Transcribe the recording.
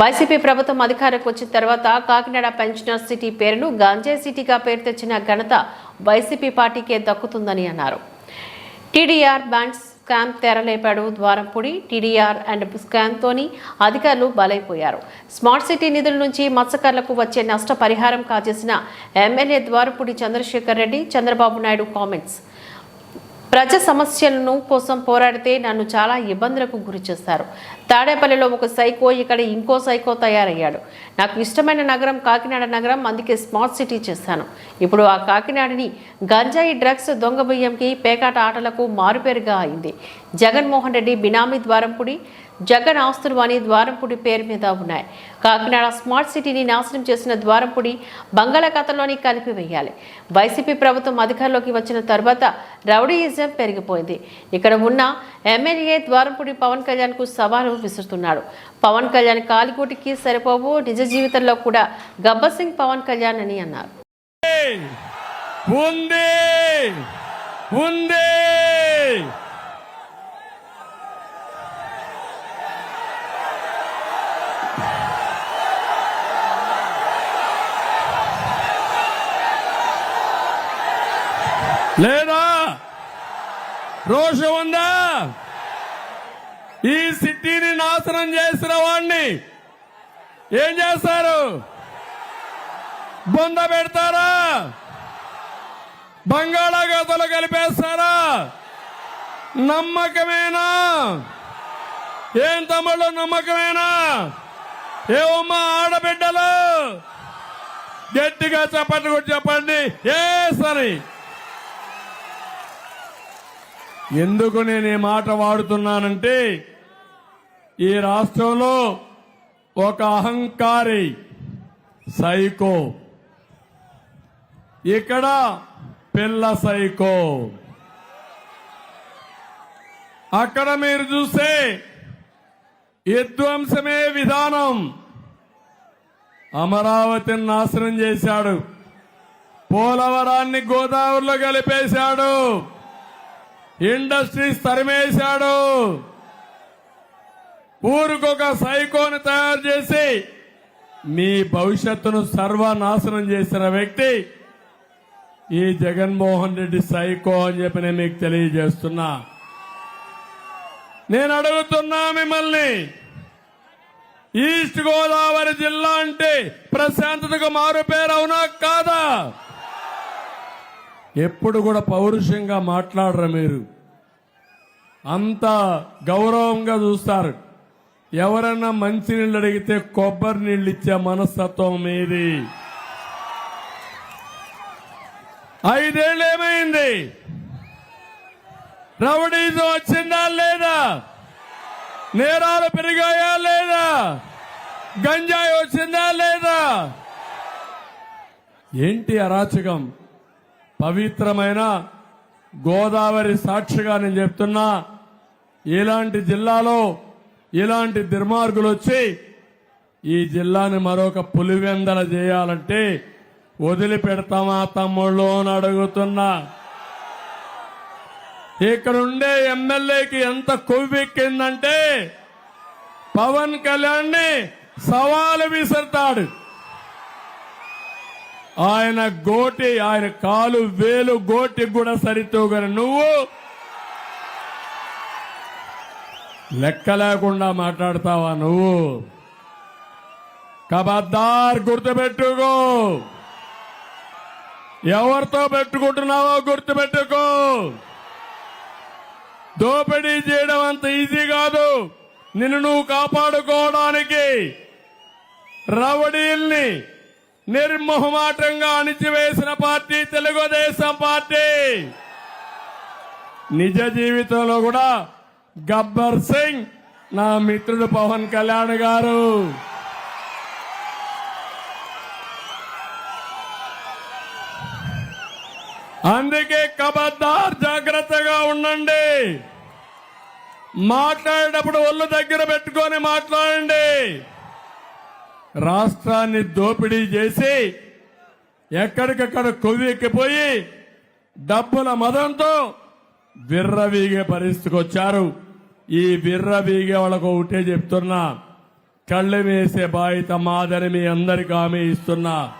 YCP ప్రభుత్వం అధికారకు వచ్చిన తర్వాత కాకినాడ పెన్షనర్ సిటీ పేరును గంజాయి సిటీగా పేరు తెచ్చిన ఘనత వైసీపీ పార్టీకే దక్కుతుందని అన్నారు. టీడీఆర్ బ్యాండ్ స్కామ్ తెరలేపాడు ద్వారంపూడి టీడీఆర్ అండ్ స్కామ్తోని అధికారులు బలైపోయారు. స్మార్ట్ సిటీ నిధుల నుంచి మత్స్యకారులకు వచ్చే నష్ట పరిహారం కాజేసిన ఎమ్మెల్యే ద్వారపూడి చంద్రశేఖర్ రెడ్డి చంద్రబాబు నాయుడు కామెంట్స్. ప్రజా సమస్యలను కోసం పోరాడితే నన్ను చాలా ఇబ్బందులకు గురి చేస్తారు తాడేపల్లిలో ఒక సైకో ఇక్కడ ఇంకో సైకో తయారయ్యాడు. నాకు ఇష్టమైన నగరం కాకినాడ నగరం అందుకే స్మార్ట్ సిటీ చేశాను ఇప్పుడు ఆ కాకినాడని గంజాయి డ్రగ్స్ దొంగ బియ్యంకి పేకాట ఆటలకు మారుపేరుగా అయింది. జగన్మోహన్ రెడ్డి బినామీ ద్వారంపుడి జగన్ ఆస్తులు అని ద్వారంపుడి పేరు మీద ఉన్నాయి. కాకినాడ స్మార్ట్ సిటీని నాశనం చేసిన ద్వారంపుడి బంగాళాఖాతంలోని కలిపివేయాలి వైసీపీ ప్రభుత్వం అధికారంలోకి వచ్చిన తర్వాత రౌడీయిజం పెరిగిపోయింది. ఇక్కడ ఉన్న ఎమ్మెల్యే ద్వారంపుడి పవన్ కళ్యాణ్కు సవాలు విసురుతున్నాడు. పవన్ కళ్యాణ్ కాలికోటికి సరిపోవు నిజ జీవితంలో కూడా గబ్బసింగ్ పవన్ కళ్యాణ్ అని అన్నారు. ఉంది ఉంది లేదా? రోషం ఉందా? ఈ సిటీని నాశనం చేసిన వాడిని ఏం చేస్తారు? బొంద పెడతారా? బంగాళాఖాతంలో కలిపేస్తారా? నమ్మకమేనా? ఏం తమ్ముళ్ళు నమ్మకమేనా? ఏమమ్మా ఆడబిడ్డలు? గట్టిగా చెప్పండి కూడా చెప్పండి. ఏ సరే. ఎందుకు నేను ఈ మాట వాడుతున్నానంటే ఈ రాష్ట్రంలో ఒక అహంకారి సైకో. ఇక్కడ పిల్ల సైకో. అక్కడ మీరు చూస్తే విధ్వంసమే విధానం. అమరావతిని నాశనం చేశాడు. పోలవరాన్ని గోదావరిలో కలిపేశాడు. ఇండస్ట్రీస్ తరిమేశాడు. ఊరికొక సైకోని తయారు చేసి మీ భవిష్యత్తును సర్వనాశనం చేసిన వ్యక్తి ఈ జగన్మోహన్ రెడ్డి సైకో అని చెప్పి నేను మీకు తెలియజేస్తున్నా. నేను అడుగుతున్నా మిమ్మల్ని ఈస్ట్ గోదావరి జిల్లా అంటే ప్రశాంతతకు మారు పేరు అవునా కాదా? ఎప్పుడు కూడా పౌరుషంగా మాట్లాడరు మీరు? అంత గౌరవంగా చూస్తారు. ఎవరన్నా మంచి నీళ్ళు అడిగితే కొబ్బరి నీళ్ళు ఇచ్చే మనస్తత్వం మీది. ఐదేళ్ళు ఏమైంది? రౌడీజం వచ్చిందా లేదా? నేరాలు పెరిగాయా లేదా? గంజాయి వచ్చిందా లేదా? ఏంటి అరాచకం? పవిత్రమైన గోదావరి సాక్షిగా నేను చెప్తున్నా ఇలాంటి జిల్లాలో ఇలాంటి దుర్మార్గులు వచ్చి ఈ జిల్లాని మరొక పులివెందల చేయాలంటే వదిలిపెడతామా తమ్ముళ్ళు అని అడుగుతున్నా. ఇక్కడ ఉండే ఎమ్మెల్యేకి ఎంత కొవ్వెక్కిందంటే పవన్ కళ్యాణ్ని సవాలు విసురుతాడు. ఆయన గోటి ఆయన కాలు వేలు గోటి కూడా సరితూగని నువ్వు లెక్క లేకుండా మాట్లాడతావా నువ్వు? కబద్దార్ గుర్తుపెట్టుకో. ఎవరితో పెట్టుకుంటున్నావో గుర్తుపెట్టుకో. దోపిడీ చేయడం అంత ఈజీ కాదు. నిన్ను నువ్వు కాపాడుకోవడానికి రవడీల్ని నిర్మోహమాటంగా అణిచివేసిన పార్టీ తెలుగుదేశం పార్టీ. నిజ జీవితంలో కూడా గబ్బర్ సింగ్ నా మిత్రుడు పవన్ కళ్యాణ్ గారు. అందుకే కబద్దార్ జాగ్రత్తగా ఉండండి. మాట్లాడేటప్పుడు ఒళ్ళు దగ్గర పెట్టుకొని మాట్లాడండి. రాష్ట్రాన్ని దోపిడీ చేసి ఎక్కడికక్కడ కొవ్వెక్కిపోయి డబ్బుల మదంతో విర్రవీగే పరిస్థితికి వచ్చారు. ఈ విర్రవీగే వాళ్ళకు ఒకటే చెప్తున్నా. కళ్ళు వేసే బాధ్యత మాదని మీ అందరికి హామీ ఇస్తున్నా.